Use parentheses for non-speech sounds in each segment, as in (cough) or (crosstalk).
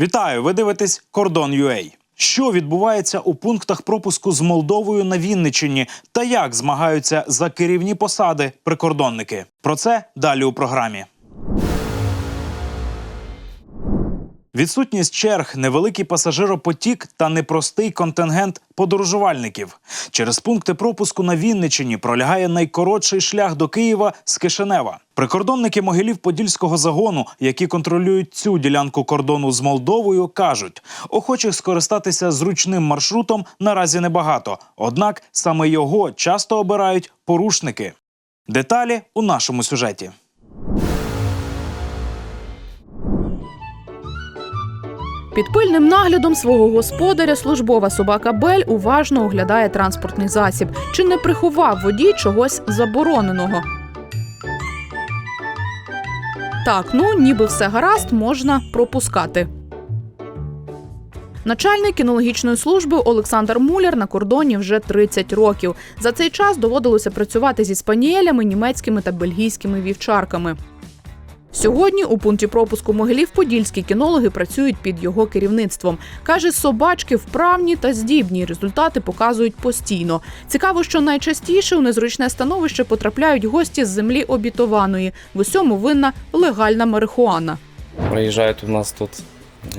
Вітаю! Ви дивитесь Кордон UA. Що відбувається у пунктах пропуску з Молдовою на Вінниччині та як змагаються за керівні посади прикордонники? Про це далі у програмі. Відсутність черг, невеликий пасажиропотік та непростий контингент подорожувальників. Через пункти пропуску на Вінниччині пролягає найкоротший шлях до Києва з Кишинева. Прикордонники Могилів-Подільського загону, які контролюють цю ділянку кордону з Молдовою, кажуть, охочих скористатися зручним маршрутом наразі небагато. Однак саме його часто обирають порушники. Деталі у нашому сюжеті. Під пильним наглядом свого господаря службова собака Бель уважно оглядає транспортний засіб. Чи не приховав водій чогось забороненого? Так, ну ніби все гаразд, можна пропускати. Начальник кінологічної служби Олександр Муляр на кордоні вже 30 років. За цей час доводилося працювати зі спанієлями, німецькими та бельгійськими вівчарками. Сьогодні у пункті пропуску Могилів-Подільські кінологи працюють під його керівництвом. Каже, собачки вправні та здібні. Результати показують постійно. Цікаво, що найчастіше у незручне становище потрапляють гості з землі обітованої. В усьому винна легальна марихуана. Приїжджають у нас тут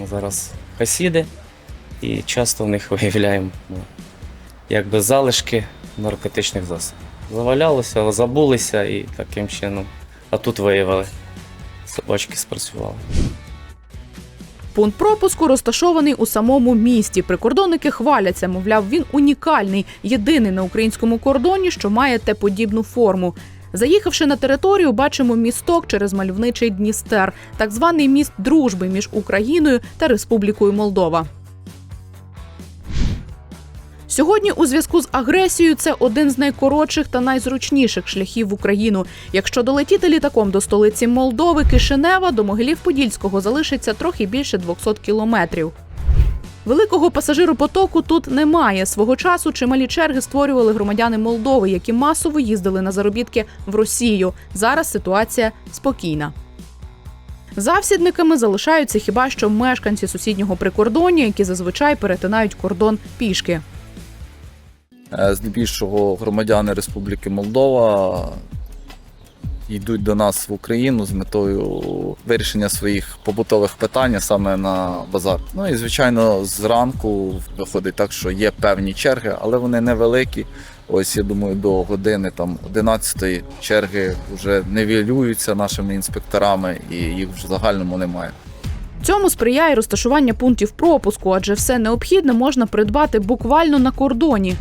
зараз хасіди, і часто в них (laughs) виявляємо ну, якби залишки наркотичних засобів. Завалялося, забулися і таким чином. А тут виявили. Собачки спрацювали. Пункт пропуску розташований у самому місті. Прикордонники хваляться, мовляв, він унікальний, єдиний на українському кордоні, що має те подібну форму. Заїхавши на територію, бачимо місток через мальовничий Дністер, так званий міст дружби між Україною та Республікою Молдова. Сьогодні, у зв'язку з агресією, це один з найкоротших та найзручніших шляхів в Україну. Якщо долетіти літаком до столиці Молдови, Кишинева, до Могилів-Подільського залишиться трохи більше 200 кілометрів. Великого пасажиропотоку тут немає. Свого часу чималі черги створювали громадяни Молдови, які масово їздили на заробітки в Росію. Зараз ситуація спокійна. Завсідниками залишаються хіба що мешканці сусіднього прикордоння, які зазвичай перетинають кордон пішки. Е, Здебільшого громадяни Республіки Молдова йдуть до нас в Україну з метою вирішення своїх побутових питань саме на базар. Ну і звичайно, зранку виходить так, що є певні черги, але вони невеликі. Ось я думаю, до години там 11 черги вже невілюються нашими інспекторами, і їх в загальному немає. Цьому сприяє розташування пунктів пропуску, адже все необхідне можна придбати буквально на кордоні.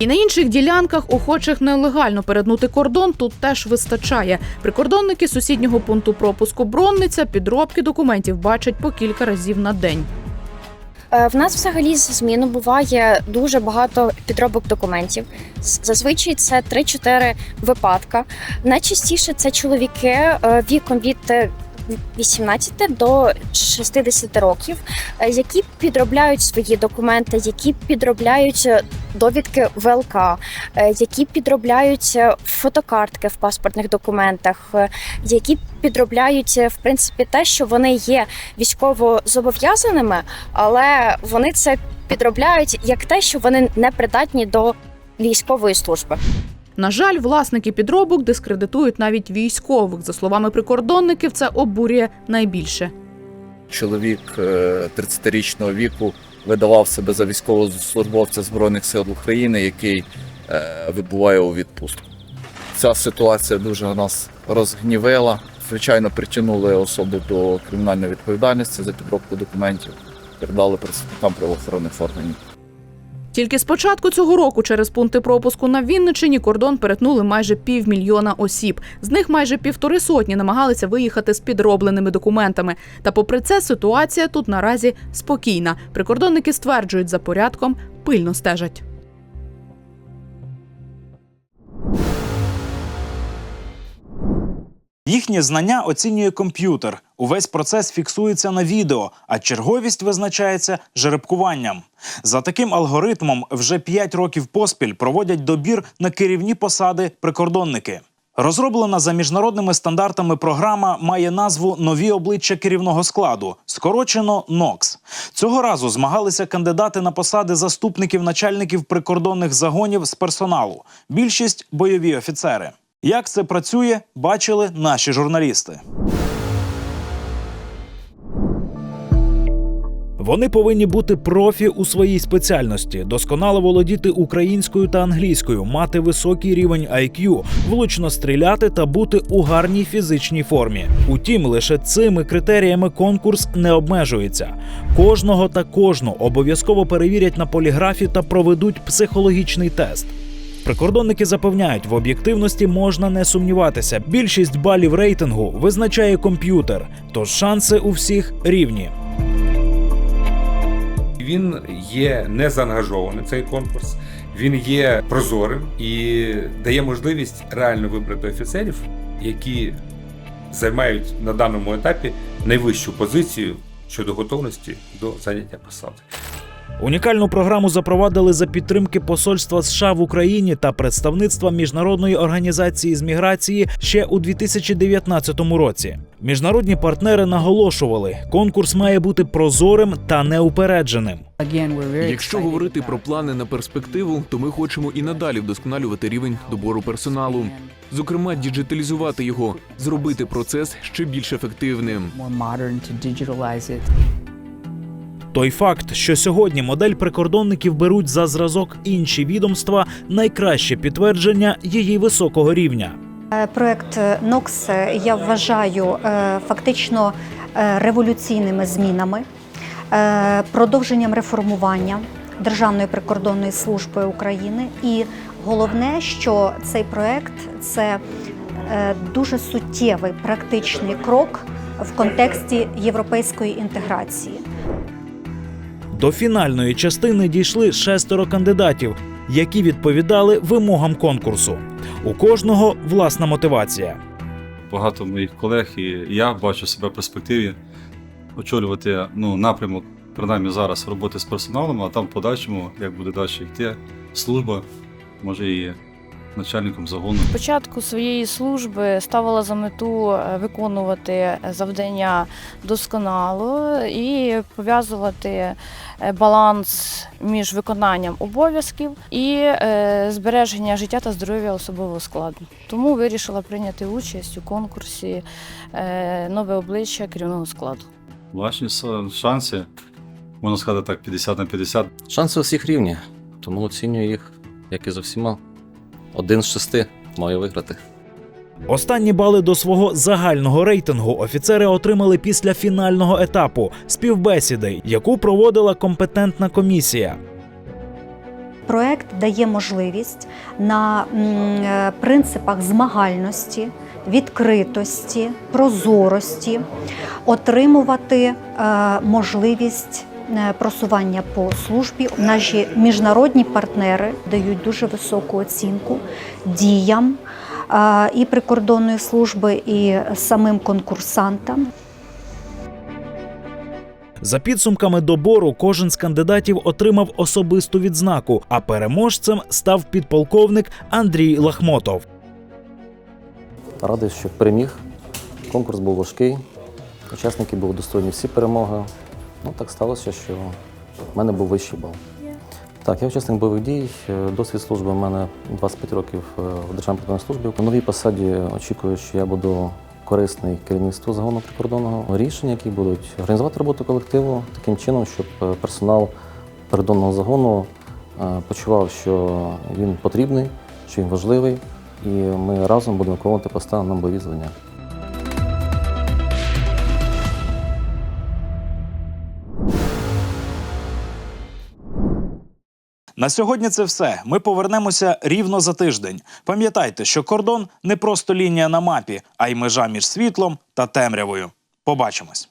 І на інших ділянках охочих нелегально перетнути кордон тут теж вистачає. Прикордонники сусіднього пункту пропуску Бронниця підробки документів бачать по кілька разів на день. Е, В нас взагалі за зміну буває дуже багато підробок документів. Зазвичай це 3-4 випадка. Найчастіше це чоловіки е, віком від е, 18 до 60 років, е, які підробляють свої документи, які підробляють е, довідки ВЛК, е, які підробляють фотокартки в паспортних документах, які підробляють в принципі те, що вони є військово зобов'язаними, але вони це підробляють як те, що вони не придатні до військової служби. На жаль, власники підробок дискредитують навіть військових. За словами прикордонників, це обурює найбільше. Чоловік е, 30-річного віку видавав себе за військовослужбовця Збройних сил України, який е, відбуває у відпустку. Ця ситуація дуже нас розгнівила. Звичайно, притягнули особу до кримінальної відповідальності за підробку документів, передали представникам правоохоронних органів. Тільки з початку цього року через пункти пропуску на Вінниччині кордон перетнули майже півмільйона осіб. З них майже півтори сотні намагалися виїхати з підробленими документами. Та попри це ситуація тут наразі спокійна. Прикордонники стверджують, за порядком пильно стежать. Їхні знання оцінює комп'ютер. Увесь процес фіксується на відео, а черговість визначається жеребкуванням. За таким алгоритмом вже 5 років поспіль проводять добір на керівні посади прикордонники. Розроблена за міжнародними стандартами програма має назву Нові обличчя керівного складу, скорочено НОКС. Цього разу змагалися кандидати на посади заступників начальників прикордонних загонів з персоналу. Більшість бойові офіцери. Як це працює, бачили наші журналісти. Вони повинні бути профі у своїй спеціальності, досконало володіти українською та англійською, мати високий рівень IQ, влучно стріляти та бути у гарній фізичній формі. Утім, лише цими критеріями конкурс не обмежується. Кожного та кожну обов'язково перевірять на поліграфі та проведуть психологічний тест. Прикордонники запевняють, в об'єктивності можна не сумніватися. Більшість балів рейтингу визначає комп'ютер, тож шанси у всіх рівні. Він є не заангажований цей конкурс. Він є прозорим і дає можливість реально вибрати офіцерів, які займають на даному етапі найвищу позицію щодо готовності до заняття посади. Унікальну програму запровадили за підтримки посольства США в Україні та представництва міжнародної організації з міграції ще у 2019 році. Міжнародні партнери наголошували, конкурс має бути прозорим та неупередженим. Якщо говорити про плани на перспективу, то ми хочемо і надалі вдосконалювати рівень добору персоналу, зокрема, діджиталізувати його, зробити процес ще більш ефективним. Той факт, що сьогодні модель прикордонників беруть за зразок інші відомства, найкраще підтвердження її високого рівня. Е, Проект НОКС я вважаю е, фактично е, революційними змінами, е, продовженням реформування Державної прикордонної служби України. І головне, що цей проект це е, дуже суттєвий практичний крок в контексті європейської інтеграції. До фінальної частини дійшли шестеро кандидатів, які відповідали вимогам конкурсу. У кожного власна мотивація. багато моїх колег і я бачу себе в перспективі очолювати ну, напрямок, принаймні зараз роботи з персоналом, а там в подальшому, як буде далі йти, служба, може і начальником загону. Початку своєї служби ставила за мету е, виконувати завдання досконало і пов'язувати е, баланс між виконанням обов'язків і е, збереження життя та здоров'я особового складу. Тому вирішила прийняти участь у конкурсі нове обличчя керівного складу. С- шанси, можна сказати так, 50 на 50. Шанси у всіх рівні, тому оцінюю їх, як і за всіма. Один з шести має виграти. Останні бали до свого загального рейтингу офіцери отримали після фінального етапу співбесіди, яку проводила компетентна комісія. Проект дає можливість на м, е, принципах змагальності, відкритості, прозорості отримувати е, можливість просування по службі. Наші міжнародні партнери дають дуже високу оцінку діям е, і прикордонної служби, і самим конкурсантам. За підсумками добору, кожен з кандидатів отримав особисту відзнаку, а переможцем став підполковник Андрій Лахмотов. Радий, що переміг. Конкурс був важкий. Учасники були достойні всі перемоги. Ну так сталося, що в мене був вищий бал. Так, я учасник бойових дій. Е, Досвід служби в мене 25 років е, в Державній прикордонній службі. У новій посаді очікую, що я буду корисний керівництву загону прикордонного. Рішення, які будуть організувати роботу колективу таким чином, щоб е, персонал прикордонного загону почував, що він потрібний, що він важливий, і ми разом будемо виконувати поставлені нам бойові звання. На сьогодні це все. Ми повернемося рівно за тиждень. Пам'ятайте, що кордон не просто лінія на мапі, а й межа між світлом та темрявою. Побачимось.